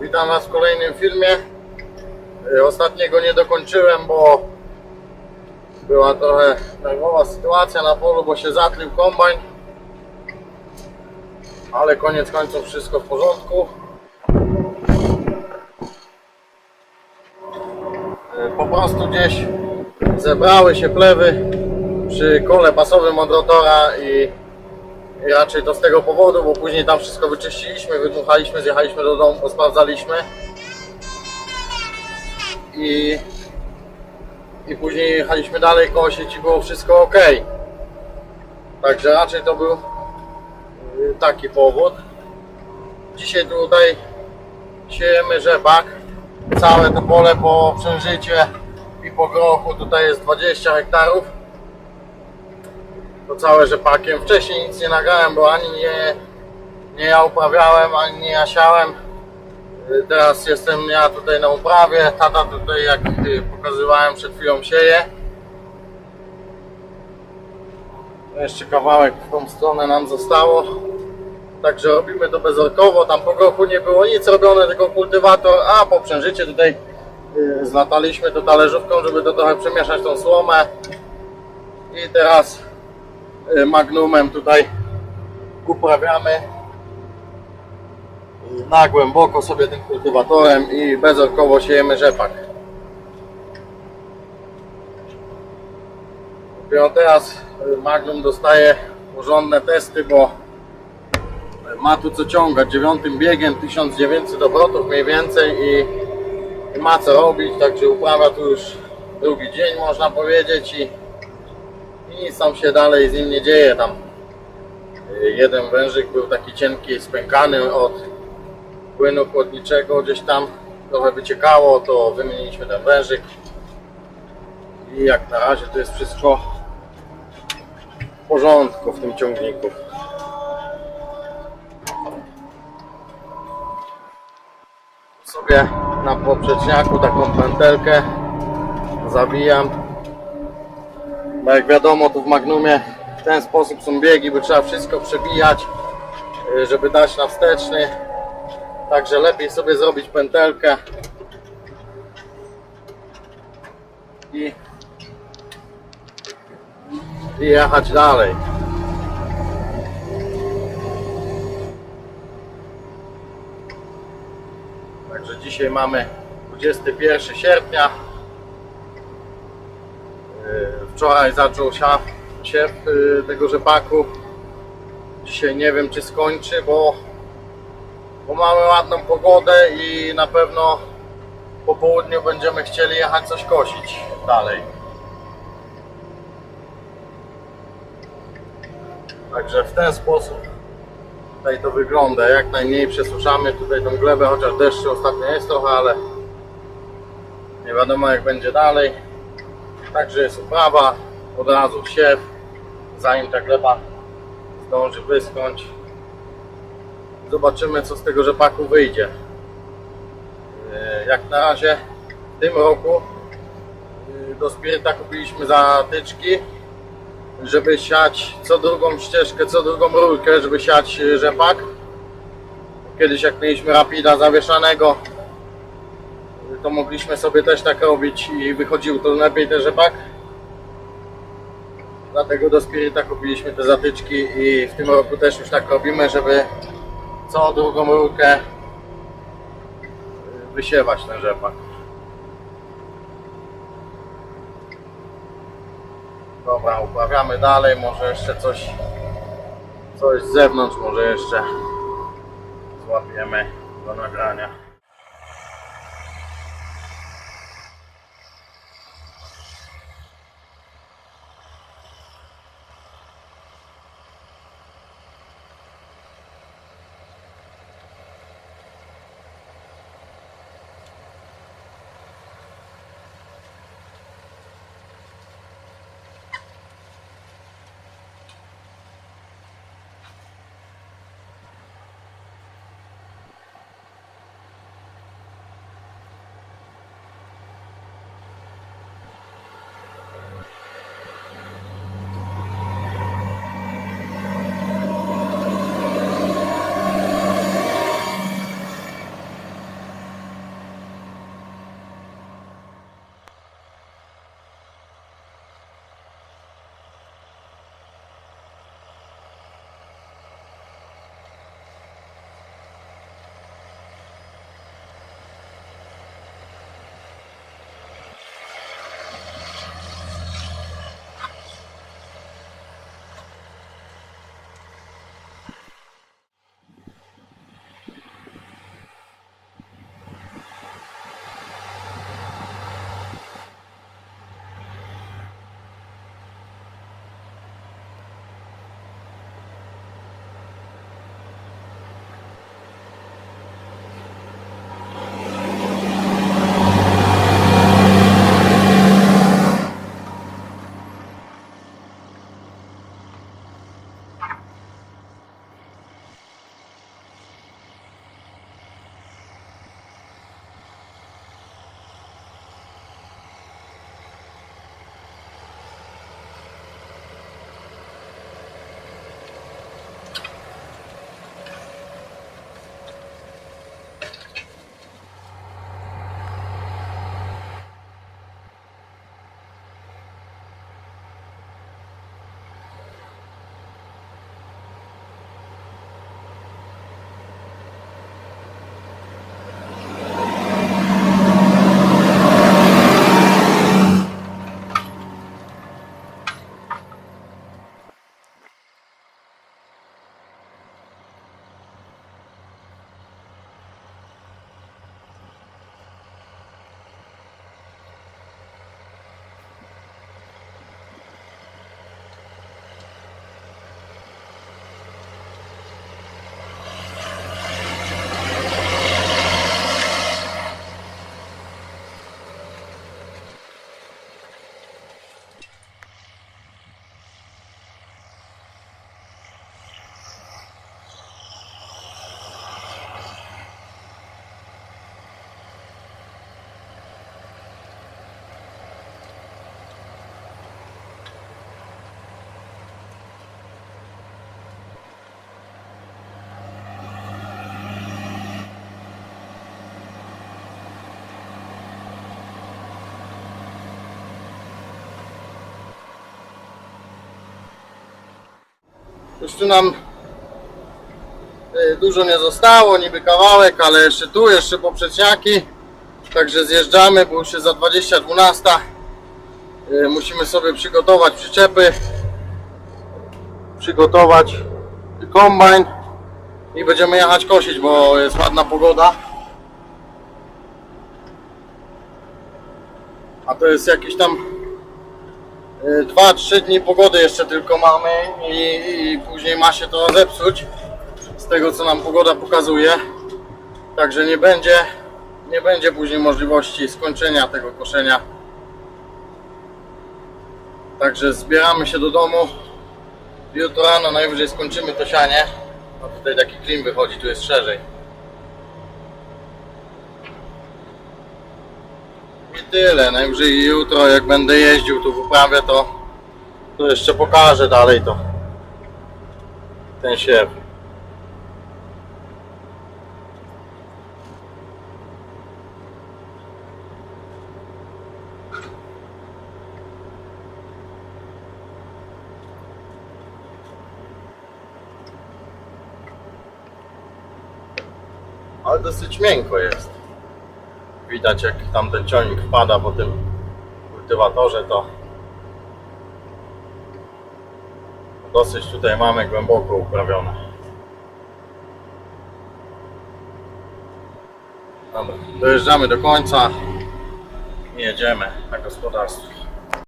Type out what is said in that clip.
Witam Was w kolejnym filmie. Y, Ostatniego nie dokończyłem, bo była trochę nerwowa sytuacja na polu, bo się zatlił kombajn. Ale koniec końców wszystko w porządku. Y, Po prostu gdzieś zebrały się plewy przy kole pasowym od rotora i i raczej to z tego powodu, bo później tam wszystko wyczyściliśmy, wydmuchaliśmy, zjechaliśmy do domu, posprawdzaliśmy. I, I później jechaliśmy dalej koło sieci, było wszystko ok. Także raczej to był y, taki powód. Dzisiaj tutaj siejemy rzepak. Całe to pole po przężycie i po grochu tutaj jest 20 hektarów to całe rzepakiem. Wcześniej nic nie nagrałem, bo ani nie, nie ja uprawiałem, ani nie ja siałem. Y, Teraz jestem ja tutaj na uprawie, tata tutaj jak pokazywałem przed chwilą sieje. Jeszcze kawałek w tą stronę nam zostało. Także robimy to bezorkowo, tam po grochu nie było nic robione, tylko kultywator, a po przężycie tutaj y, zlataliśmy to talerzówką, żeby to trochę przemieszać tą słomę. I teraz magnumem tutaj uprawiamy y, na głęboko sobie tym kultywatorem i bezorkowo siejemy rzepak. Dopiero teraz y, Magnum dostaje porządne testy, bo ma tu co ciągać dziewiątym biegiem 1900 obrotów mniej więcej i, ma co robić, także uprawia tu już drugi dzień można powiedzieć i nic tam się dalej z nim nie dzieje tam. Jeden wężyk był taki cienki, spękany od płynu chłodniczego, gdzieś tam trochę wyciekało, to wymieniliśmy ten wężyk. I jak na razie to jest wszystko w porządku w tym ciągniku. Sobie na poprzeczniaku taką pętelkę zawijam bo jak wiadomo, tu w Magnumie w ten sposób są biegi, by trzeba wszystko przebijać, y, żeby dać na wsteczny. Także lepiej sobie zrobić pętelkę i, i jechać dalej. Także dzisiaj mamy 21 sierpnia. Wczoraj zaczął się siew yy, tego rzepaku. Dzisiaj nie wiem czy skończy, bo, bo mamy ładną pogodę i na pewno po południu będziemy chcieli jechać coś kosić dalej. Także w ten sposób tutaj to wygląda. Jak najmniej przesuszamy tutaj tą glebę, chociaż deszczu ostatnio jest trochę, ale nie wiadomo jak będzie dalej. Także jest uprawa, od razu siew, zanim ta gleba zdąży wyschnąć. Zobaczymy co z tego rzepaku wyjdzie. Yy, Jak na razie w tym roku yy, do spiryta kupiliśmy zatyczki, żeby siać co drugą ścieżkę, co drugą rurkę, żeby siać rzepak. Kiedyś jak mieliśmy rapida zawieszanego, to mogliśmy sobie też tak robić i wychodził to lepiej ten rzepak. Dlatego do Spirita kupiliśmy te zatyczki i w tym roku też już tak robimy, żeby co drugą rurkę wysiewać ten rzepak. Dobra, uprawiamy dalej, może jeszcze coś coś z zewnątrz może jeszcze złapiemy do nagrania. Już tu nam y, dużo nie zostało, niby kawałek, ale jeszcze tu, jeszcze poprzeczniaki. Także zjeżdżamy, bo już jest za 20.12. Y, Musimy sobie przygotować przyczepy, przygotować kombajn i będziemy jechać kosić, bo jest ładna pogoda. A to jest jakieś tam 2-3 dni pogody jeszcze tylko mamy i, i później ma się to zepsuć z tego co nam pogoda pokazuje. Także nie będzie, nie będzie później możliwości skończenia tego koszenia. Także zbieramy się do domu. Jutro rano najwyżej skończymy to sianie. No tutaj taki klim wychodzi, tu jest szerzej. Tyle. Najwyżej jutro jak będę jeździł tu w to, to jeszcze pokażę dalej to. Ten siew. Ale dosyć miękko jest. Widać jak tam ten ciągnik wpada po tym kultywatorze to dosyć tutaj mamy głęboko uprawione. Dobra, dojeżdżamy do końca i jedziemy na gospodarstwo.